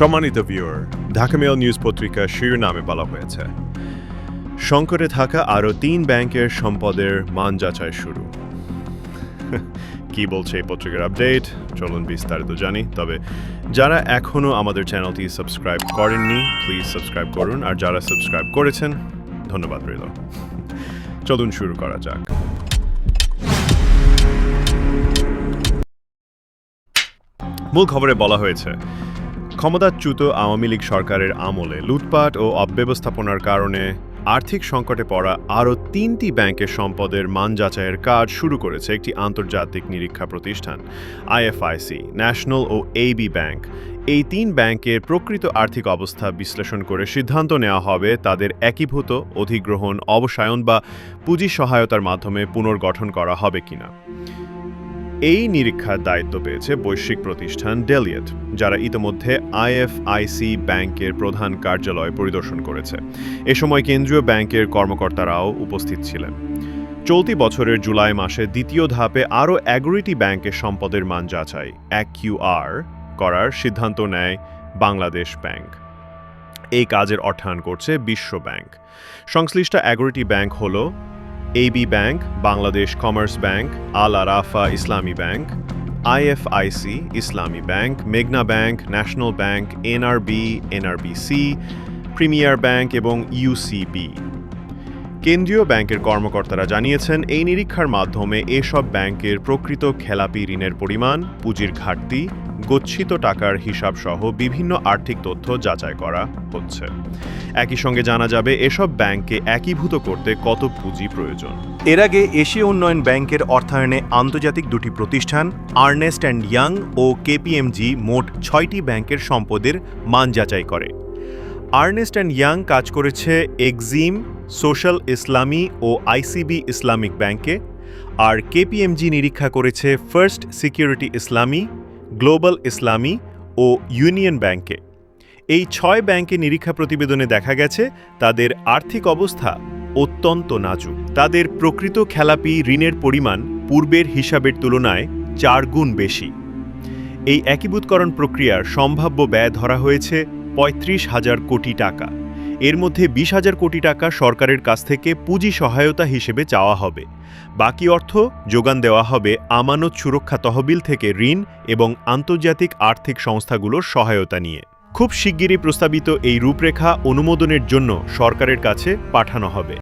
সম্মানিত viewer Dhaka mail news পত্রিকা শিরোনামে বলা হয়েছে। সংকটে থাকা আরও তিন ব্যাংকের সম্পদের মান যাচাই শুরু। কি বলছে এই পত্রিকার আপডেট চলুন বিস্তারিত জানি। তবে যারা এখনও আমাদের চ্যানেলটি সাবস্ক্রাইব করেননি প্লিজ সাবস্ক্রাইব করুন। আর যারা সাবস্ক্রাইব করেছেন, ধন্যবাদ রইল। চলুন শুরু করা যাক। মূল খবরে বলা হয়েছে ক্ষমতাচ্যুত আওয়ামী লীগ সরকারের আমলে লুটপাট ও অব্যবস্থাপনার কারণে আর্থিক সংকটে পড়া আরও তিনটি ব্যাংকের সম্পদের মান যাচাইয়ের কাজ শুরু করেছে একটি আন্তর্জাতিক নিরীক্ষা প্রতিষ্ঠান, আইএফআইসি, ন্যাশনাল ও এবি ব্যাংক। এই তিন ব্যাংকের প্রকৃত আর্থিক অবস্থা বিশ্লেষণ করে সিদ্ধান্ত নেওয়া হবে তাদের একীভূত, অধিগ্রহণ, অবসায়ন বা পুঁজি সহায়তার মাধ্যমে পুনর্গঠন করা হবে কিনা। এই নিরীক্ষার দায়িত্ব পেয়েছে বৈশ্বিক প্রতিষ্ঠান ডেলিয়েট যারা ইতোমধ্যে আইএফআইসি ব্যাংকের প্রধান কার্যালয় পরিদর্শন করেছে। এ সময় কেন্দ্রীয় ব্যাংকের কর্মকর্তারাও উপস্থিত ছিলেন। চলতি বছরের জুলাই মাসে দ্বিতীয় ধাপে আরও এগারোটি ব্যাংকের সম্পদের মান যাচাই, এক কিউআর করার সিদ্ধান্ত নেয় বাংলাদেশ ব্যাংক। এই কাজের অর্থায়ন করছে বিশ্ব ব্যাংক। সংশ্লিষ্ট এগারোটি ব্যাংক হল AB Bank Bangladesh Commerce Bank Al Arafah Islami Bank IFIC Islami Bank মেঘনা Bank National Bank NRB NRBC Premier Bank এবং ইউসিবি কেন্দ্রীয় ব্যাংকের কর্মকর্তারা জানিয়েছেন, এই নিরীক্ষার মাধ্যমে এসব ব্যাংকের প্রকৃত খেলাপি ঋণের পরিমাণ, পুঁজির ঘাটতি গচ্ছিত টাকার হিসাব সহ বিভিন্ন আর্থিক তথ্য যাচাই করা হচ্ছে। একই সঙ্গে জানা যাবে, এসব ব্যাংককে একীভূত করতে কত পুঁজি প্রয়োজন। এর আগে এশীয় উন্নয়ন ব্যাংকের অর্থায়নে আন্তর্জাতিক দুটি প্রতিষ্ঠান, আর্নেস্ট অ্যান্ড ইয়াং ও কেপিএমজি মোট ছয়টি ব্যাংকের সম্পদের মান যাচাই করে। আর্নেস্ট অ্যান্ড ইয়াং কাজ করেছে এক্সিম, সোশ্যাল ইসলামী ও আইসিবি ইসলামিক ব্যাংকে। আর কেপিএমজি নিরীক্ষা করেছে ফার্স্ট সিকিউরিটি ইসলামী গ্লোবাল ইসলামী ও ইউনিয়ন ব্যাংকে। এই ছয় ব্যাংকে নিরীক্ষা প্রতিবেদনে দেখা গেছে, তাদের আর্থিক অবস্থা অত্যন্ত নাজুক। তাদের প্রকৃত খেলাপি ঋণের পরিমাণ পূর্বের হিসাবের তুলনায় চার গুণ বেশি। এই একীভূতকরণ প্রক্রিয়ার সম্ভাব্য ব্যয় ধরা হয়েছে পঁয়ত্রিশ হাজার কোটি টাকা। এর মধ্যে বিশ হাজার কোটি টাকা সরকারের কাছ থেকে পুঁজি সহায়তা হিসেবে চাওয়া হবে। বাকি অর্থ যোগান দেওয়া হবে আমানত সুরক্ষা তহবিল থেকে ঋণ এবং আন্তর্জাতিক আর্থিক সংস্থাগুলোর সহায়তা নিয়ে। খুব শিগগিরই প্রস্তাবিত এই রূপরেখা অনুমোদনের জন্য সরকারের কাছে পাঠানো হবে।